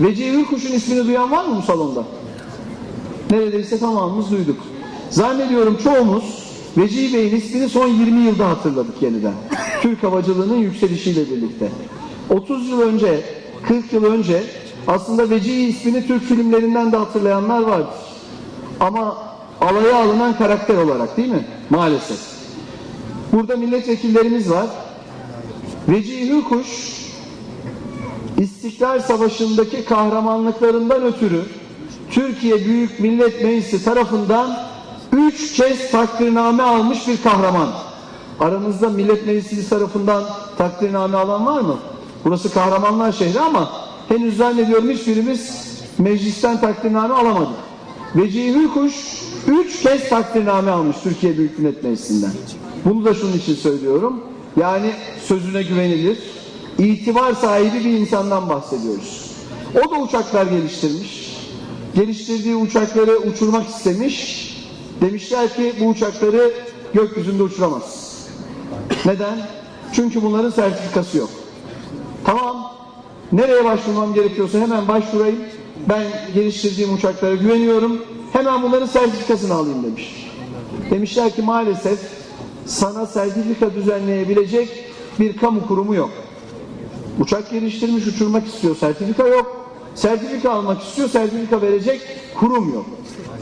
Vecihi Hürkuş'un ismini duyan var mı bu salonda? Neredeyse tamamımız duyduk. Zannediyorum çoğumuz Vecihi Bey'in ismini son 20 yılda hatırladık yeniden. Türk havacılığının yükselişiyle birlikte. 30 yıl önce, 40 yıl önce aslında Vecihi ismini Türk filmlerinden de hatırlayanlar vardır. Ama alaya alınan karakter olarak değil mi? Maalesef. Burada milletvekillerimiz var. Vecihi Hürkuş İstiklal Savaşı'ndaki kahramanlıklarından ötürü Türkiye Büyük Millet Meclisi tarafından üç kez takdirname almış bir kahraman. Aramızda Millet Meclisi tarafından takdirname alan var mı? Burası kahramanlar şehri ama henüz zannediyorum hiçbirimiz meclisten takdirname alamadık. Vecihi Hürkuş üç kez takdirname almış Türkiye Büyük Millet Meclisi'nden. Bunu da şunun için söylüyorum. Yani sözüne güvenilir, itibar sahibi bir insandan bahsediyoruz. O da uçaklar geliştirmiş. Geliştirdiği uçakları uçurmak istemiş. Demişler ki bu uçakları gökyüzünde uçuramaz. Neden? Çünkü bunların sertifikası yok. Tamam. Nereye başvurmam gerekiyorsa hemen başvurayım. Ben geliştirdiğim uçaklara güveniyorum. Hemen bunların sertifikasını alayım demiş. Demişler ki maalesef sana sertifika düzenleyebilecek bir kamu kurumu yok. Uçak geliştirmiş, uçurmak istiyor, sertifika yok. Sertifika almak istiyor, sertifika verecek kurum yok.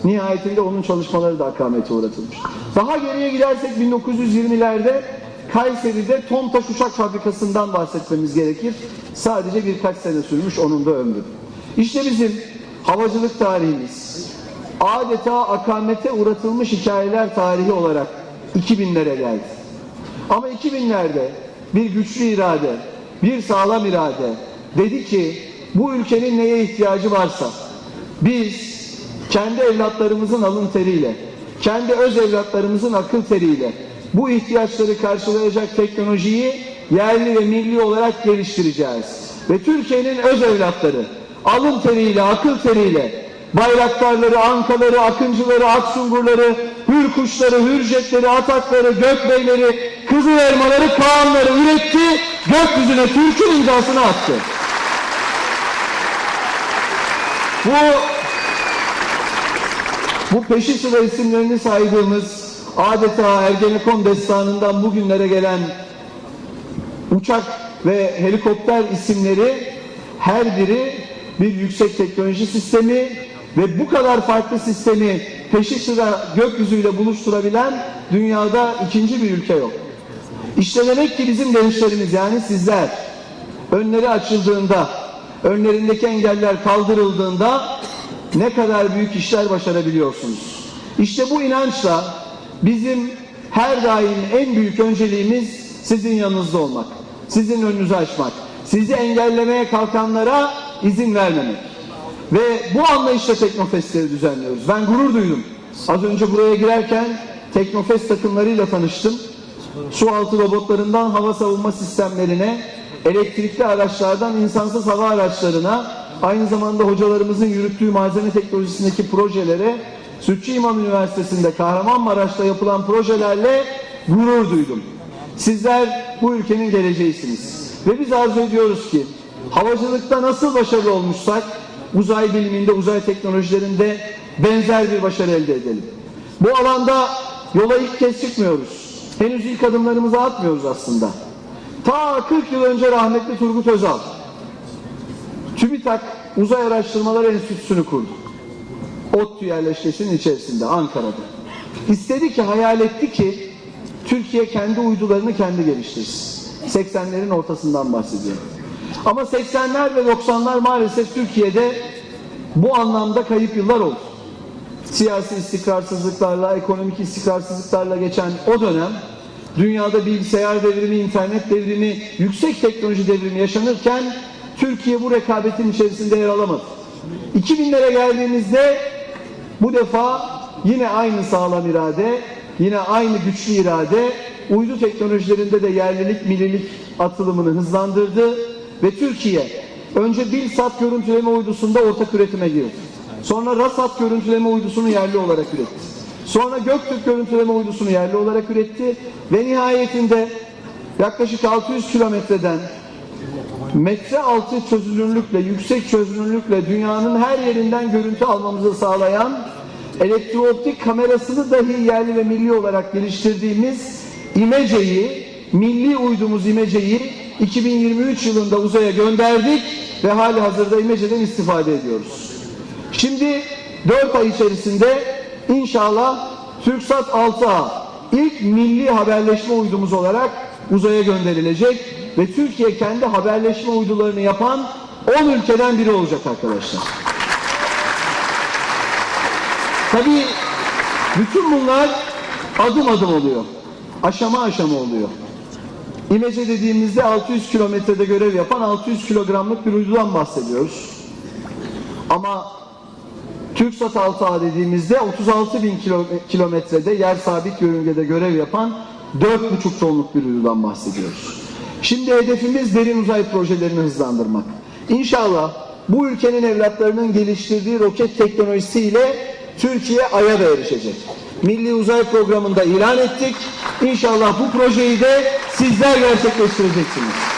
Nihayetinde onun çalışmaları da akamete uğratılmış. Daha geriye gidersek 1920'lerde Kayseri'de Tomtaş Uçak Fabrikası'ndan bahsetmemiz gerekir. Sadece birkaç sene sürmüş onun da ömrü. İşte bizim havacılık tarihimiz adeta akamete uğratılmış hikayeler tarihi olarak 2000'lere geldi. Ama 2000'lerde bir güçlü irade, bir sağlam irade dedi ki bu ülkenin neye ihtiyacı varsa biz kendi evlatlarımızın alın teriyle, kendi öz evlatlarımızın akıl teriyle bu ihtiyaçları karşılayacak teknolojiyi yerli ve milli olarak geliştireceğiz. Ve Türkiye'nin öz evlatları alın teriyle, akıl teriyle bayraktarları, ankaları, akıncıları, aksungurları, hürkuşları, hürjetleri, atakları, gökbeyleri, kızıl elmaları, kağanları üretti, gökyüzüne Türk'ün imzasını attı. Bu bu peşi sıra isimlerini saydığımız adeta Ergenekon destanından bugünlere gelen uçak ve helikopter isimleri her biri bir yüksek teknoloji sistemi ve bu kadar farklı sistemi peşi sıra gökyüzüyle buluşturabilen dünyada ikinci bir ülke yok. İşte demek ki bizim gençlerimiz yani sizler önleri açıldığında, önlerindeki engeller kaldırıldığında ne kadar büyük işler başarabiliyorsunuz. İşte bu inançla bizim her daim en büyük önceliğimiz sizin yanınızda olmak, sizin önünüzü açmak, sizi engellemeye kalkanlara izin vermemek. Ve bu anlayışla Teknofestleri düzenliyoruz. Ben gurur duydum. Az önce buraya girerken Teknofest takımlarıyla tanıştım. Su altı robotlarından hava savunma sistemlerine, elektrikli araçlardan insansız hava araçlarına, aynı zamanda hocalarımızın yürüttüğü malzeme teknolojisindeki projelere, Sütçü İmam Üniversitesi'nde Kahramanmaraş'ta yapılan projelerle gurur duydum. Sizler bu ülkenin geleceğisiniz. Ve biz arzu ediyoruz ki havacılıkta nasıl başarılı olmuşsak uzay biliminde, uzay teknolojilerinde benzer bir başarı elde edelim. Bu alanda yola ilk kez çıkmıyoruz. Henüz ilk adımlarımızı atmıyoruz aslında. Ta 40 yıl önce rahmetli Turgut Özal TÜBİTAK Uzay Araştırmaları Enstitüsü'nü kurdu. ODTÜ yerleşkesinin içerisinde Ankara'da. İstedi ki, hayal etti ki Türkiye kendi uydularını kendi geliştirsin. 80'lerin ortasından bahsediyorum. Ama 80'ler ve 90'lar maalesef Türkiye'de bu anlamda kayıp yıllar oldu. Siyasi istikrarsızlıklarla, ekonomik istikrarsızlıklarla geçen o dönem dünyada bilgisayar devrimi, internet devrimi, yüksek teknoloji devrimi yaşanırken Türkiye bu rekabetin içerisinde yer alamadı. 2000'lere geldiğimizde bu defa yine aynı sağlam irade, yine aynı güçlü irade uydu teknolojilerinde de yerlilik, millilik atılımını hızlandırdı ve Türkiye önce Bilsat görüntüleme uydusunda ortak üretime girdi. Sonra Rasat görüntüleme uydusunu yerli olarak üretti. Sonra Göktürk görüntüleme uydusunu yerli olarak üretti ve nihayetinde yaklaşık 600 kilometreden metre altı çözünürlükle, yüksek çözünürlükle dünyanın her yerinden görüntü almamızı sağlayan elektrooptik kamerasını dahi yerli ve milli olarak geliştirdiğimiz İmece'yi, milli uydumuz İmece'yi 2023 yılında uzaya gönderdik ve hali hazırda İmece'den istifade ediyoruz. Şimdi 4 ay içerisinde inşallah TürkSat 6A ilk milli haberleşme uydumuz olarak uzaya gönderilecek ve Türkiye kendi haberleşme uydularını yapan 10 ülkeden biri olacak arkadaşlar. Tabii bütün bunlar adım adım oluyor. Aşama aşama oluyor. İmece dediğimizde 600 kilometrede görev yapan 600 kilogramlık bir uydudan bahsediyoruz. Ama TürkSat 6A dediğimizde 36 bin kilo- kilometrede yer sabit yörüngede görev yapan 4,5 tonluk bir uydudan bahsediyoruz. Şimdi hedefimiz derin uzay projelerini hızlandırmak. İnşallah bu ülkenin evlatlarının geliştirdiği roket teknolojisiyle Türkiye Ay'a da erişecek. Milli Uzay Programı'nda ilan ettik. İnşallah bu projeyi de sizler gerçekleştireceksiniz.